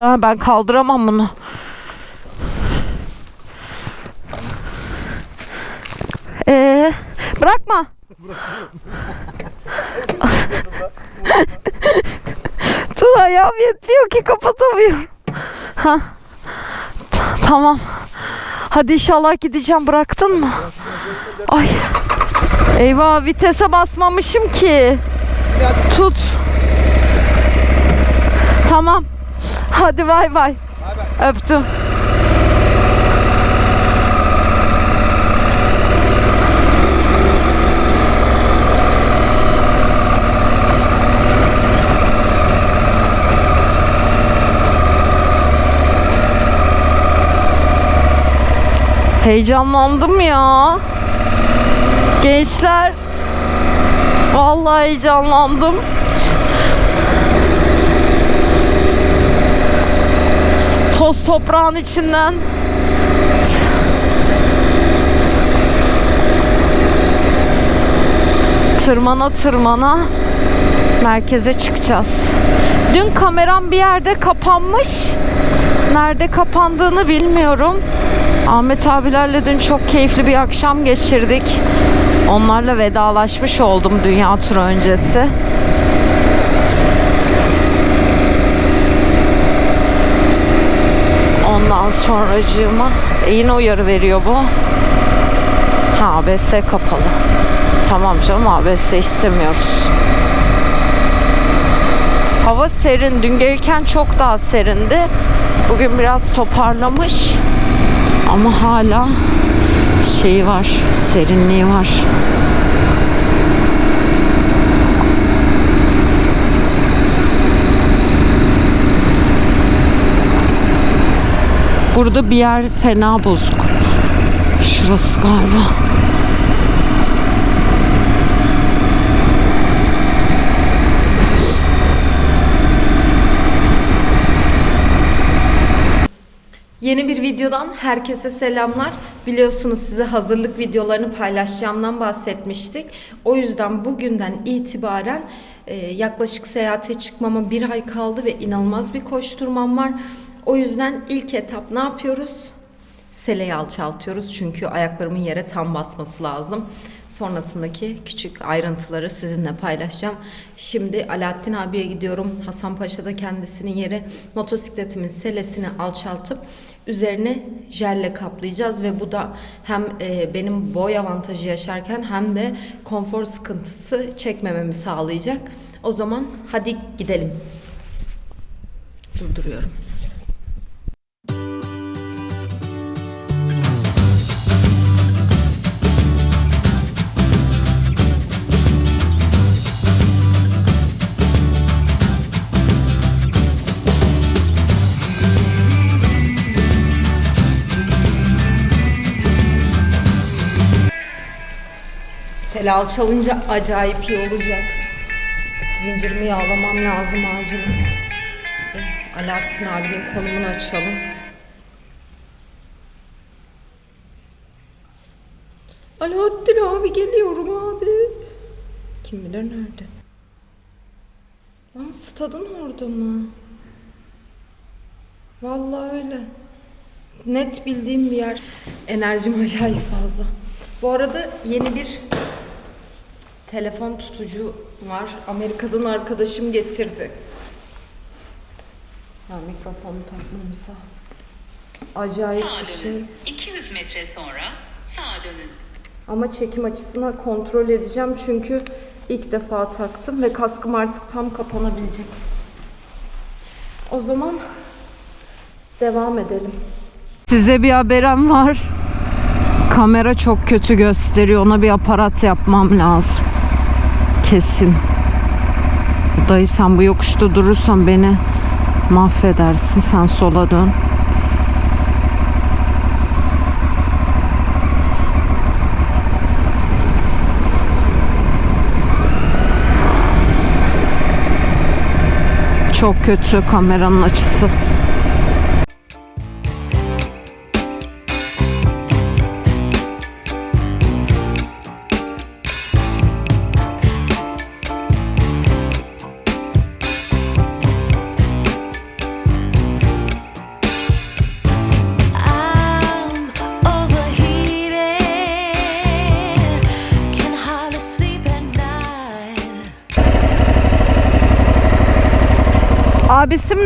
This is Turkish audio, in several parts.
Ha, ben kaldıramam bunu. Ee, bırakma. Dur ayağım yetmiyor ki kapatamıyorum. Ha. Tamam. Hadi inşallah gideceğim. Bıraktın mı? Ay. Eyvah vitese basmamışım ki. Tut. Tamam. Hadi bay bay. Öptüm. Heyecanlandım ya. Gençler. Vallahi heyecanlandım. Toz toprağın içinden. Tırmana tırmana merkeze çıkacağız. Dün kameram bir yerde kapanmış. Nerede kapandığını bilmiyorum. Ahmet abilerle dün çok keyifli bir akşam geçirdik. Onlarla vedalaşmış oldum dünya turu öncesi. Ondan sonracığıma e, yine uyarı veriyor bu. Ha ABS kapalı. Tamam canım ABS istemiyoruz. Hava serin. Dün gelirken çok daha serindi. Bugün biraz toparlamış. Ama hala şeyi var. Serinliği var. Burada bir yer fena bozuk. Şurası galiba. Yeni bir videodan herkese selamlar. Biliyorsunuz size hazırlık videolarını paylaşacağımdan bahsetmiştik. O yüzden bugünden itibaren e, yaklaşık seyahate çıkmama bir ay kaldı ve inanılmaz bir koşturmam var. O yüzden ilk etap ne yapıyoruz? Seleyi alçaltıyoruz çünkü ayaklarımın yere tam basması lazım. Sonrasındaki küçük ayrıntıları sizinle paylaşacağım. Şimdi Alaaddin abiye gidiyorum. Hasanpaşa'da kendisinin yeri motosikletimin selesini alçaltıp üzerine jelle kaplayacağız ve bu da hem e, benim boy avantajı yaşarken hem de konfor sıkıntısı çekmememi sağlayacak. O zaman hadi gidelim. Durduruyorum. Sel alçalınca acayip iyi olacak. Zincirimi yağlamam lazım acilen. Alaaddin abinin konumunu açalım. Alaaddin abi geliyorum abi. Kim bilir nerede? Lan stadın orada mı? Vallahi öyle. Net bildiğim bir yer. Enerjim acayip fazla. Bu arada yeni bir telefon tutucu var. Amerika'dan arkadaşım getirdi. Ha, mikrofonu takmamız lazım. Acayip Sağa bir şey. dönün. 200 metre sonra sağa dönün. Ama çekim açısına kontrol edeceğim çünkü ilk defa taktım ve kaskım artık tam kapanabilecek. O zaman devam edelim. Size bir haberim var. Kamera çok kötü gösteriyor. Ona bir aparat yapmam lazım. Kesin. Dayı sen bu yokuşta durursan beni mahvedersin. Sen sola dön. Çok kötü kameranın açısı.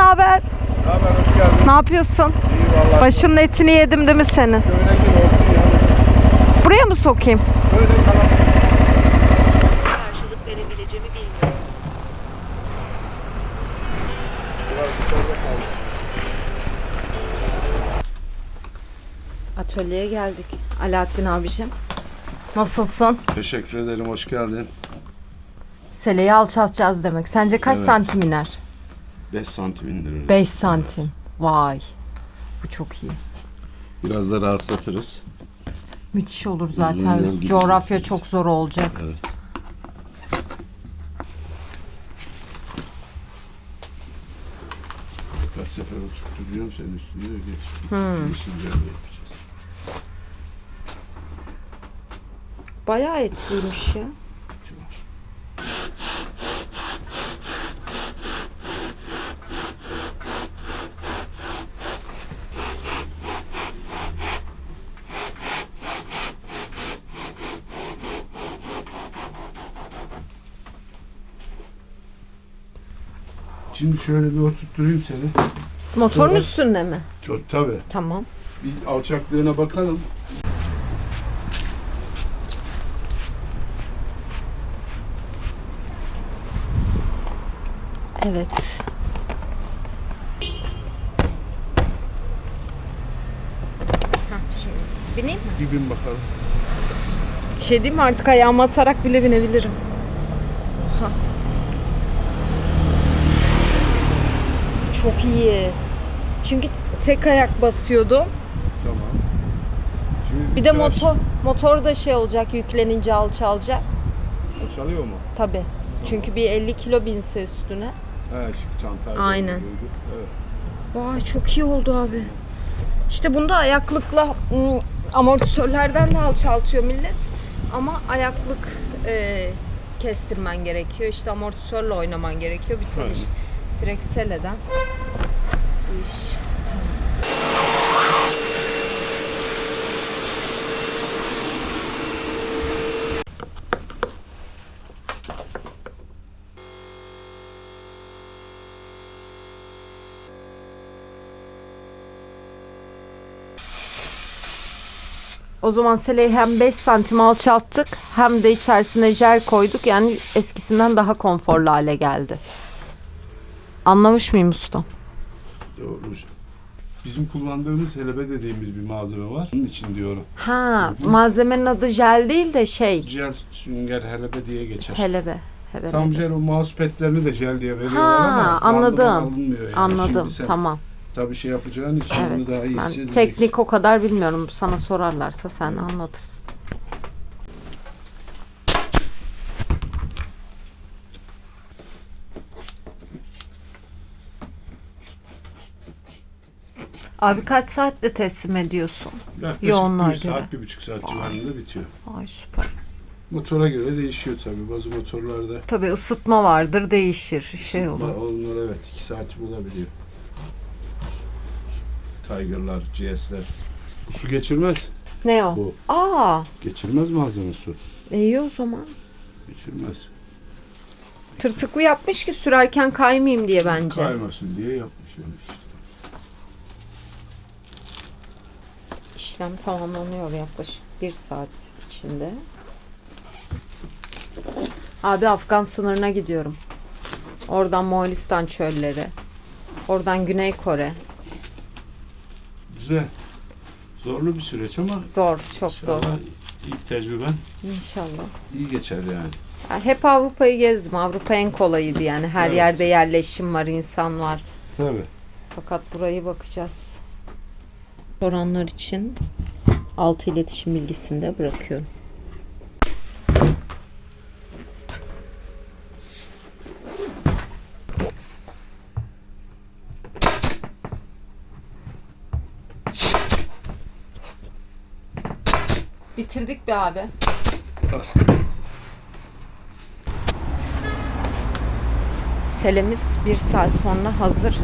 Ne haber? Ne haber hoş geldin. Ne yapıyorsun? İyi vallahi. Başının etini yedim değil mi senin? Öyle gel olsun ya. Buraya mı sokayım? Böyle kalan. Atölyeye geldik. Alaaddin abicim. Nasılsın? Teşekkür ederim hoş geldin. Seleyi alçaltacağız demek. Sence kaç Evet. santim iner? 5 santim indirir. 5 santim. Vay. Bu çok iyi. Biraz da rahatlatırız. Müthiş olur Uzun zaten. yol. Coğrafya çok zor olacak. Evet. Kaç sefer oturtuyorum senin üstüne geç. Hmm. Yeşil yapacağız. Bayağı etliymiş ya. Şimdi şöyle bir oturtturayım seni. Motorun Evet. üstünde mi? Çok tabii. Tamam. Bir alçaklığına bakalım. Evet. Bineyim mi? Bir bin bakalım. Bir şey diyeyim mi artık ayağımı atarak bile binebilirim. Oha. Çok iyi. Çünkü tek ayak basıyordum. Tamam. Şimdi Bir de biraz- motor motor da şey olacak yüklenince alçalacak. Çalıyor mu? Tabi. Çünkü bir 50 kilo binse üstüne. He şu çantayı. Aynen. gördük. Evet. Vay çok iyi oldu abi. İşte bunda ayaklıkla ım, amortisörlerden de alçaltıyor millet. Ama ayaklık e, kestirmen gerekiyor. İşte amortisörle oynaman gerekiyor. Aynen. iş. Direkt seleden. Bu. O zaman seleyi hem 5 santim alçalttık hem de içerisine jel koyduk. Yani eskisinden daha konforlu hale geldi. Anlamış mıyım ustam? Doğru. Bizim kullandığımız helebe dediğimiz bir malzeme var. Bunun için diyorum. Ha, malzemenin adı jel değil de şey. Jel sünger helebe diye geçer. Helebe. helebe. Tam jel o mousepad'lerini de jel diye veriyorlar Ha, ama anladım. randıman alınmıyor yani. Anladım. Şimdi sen Tamam. tabii şey yapacağın için Evet. daha iyi Ben teknik o kadar bilmiyorum. Sana sorarlarsa sen anlatırsın. Abi kaç saatte teslim ediyorsun? Yaklaşık yoğunluğa bir saat, göre. bir buçuk saat civarında bitiyor. Ay süper. Motora göre değişiyor tabii. Bazı motorlarda Tabii ısıtma vardır değişir. Şey olur. onlar evet iki saati bulabiliyor. Tiger'lar, GS'ler. Su geçirmez. Ne o? Bu. Aa, Geçirmez malzeme su. iyi o zaman. Geçirmez. Tırtıklı yapmış ki sürerken kaymayayım diye bence. Kaymasın diye yapmış öyle işte. İşlem tamamlanıyor yaklaşık bir saat içinde. Abi Afgan sınırına gidiyorum. Oradan Moğolistan çölleri. Oradan Güney Kore. Güzel. Zorlu bir süreç ama Zor, çok zor. inşallah ilk tecrüben İnşallah. iyi geçer yani. Ya Hep Avrupa'yı gezdim. Avrupa en kolayıydı yani. Her Evet. yerde yerleşim var, insan var. Tabii. Fakat burayı bakacağız. Soranlar için altı iletişim bilgisini de bırakıyorum. Bitirdik be abi. Aslında. Selemiz bir saat sonra hazır.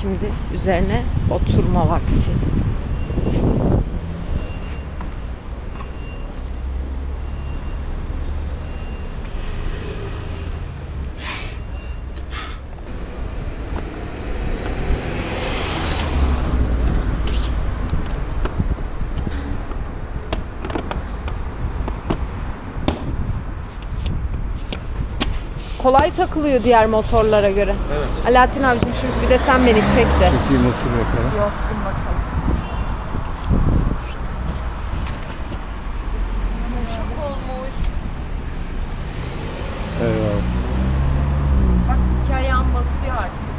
Şimdi üzerine oturma vakti. Kolay takılıyor diğer motorlara göre. Evet. Alaaddin abicim şimdi bir de sen beni çek de. Çekeyim otur bakalım. Bir oturun bakalım. Yumuşak olmuş. Eyvallah. Bak iki ayağım basıyor artık.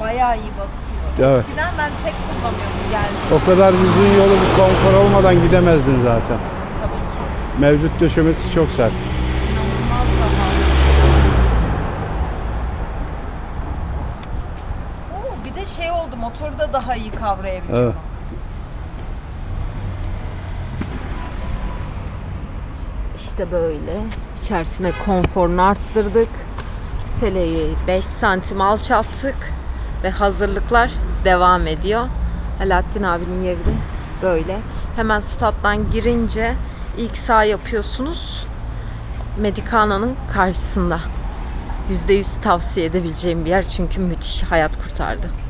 Bayağı iyi basıyor. Evet. Eskiden ben tek kullanıyordum geldi. O kadar uzun yolu bir konfor olmadan gidemezdin zaten. Tabii ki. Mevcut döşemesi çok sert. İnanılmaz rahat. Oo, bir de şey oldu motoru da daha iyi kavrayabiliyorum. Evet. İşte böyle. İçerisine konforunu arttırdık. Seleyi 5 santim alçalttık. Ve hazırlıklar devam ediyor. Alaaddin abinin yeri de böyle. Hemen stat'tan girince ilk sağ yapıyorsunuz. Medicana'nın karşısında. %100 tavsiye edebileceğim bir yer çünkü müthiş hayat kurtardı.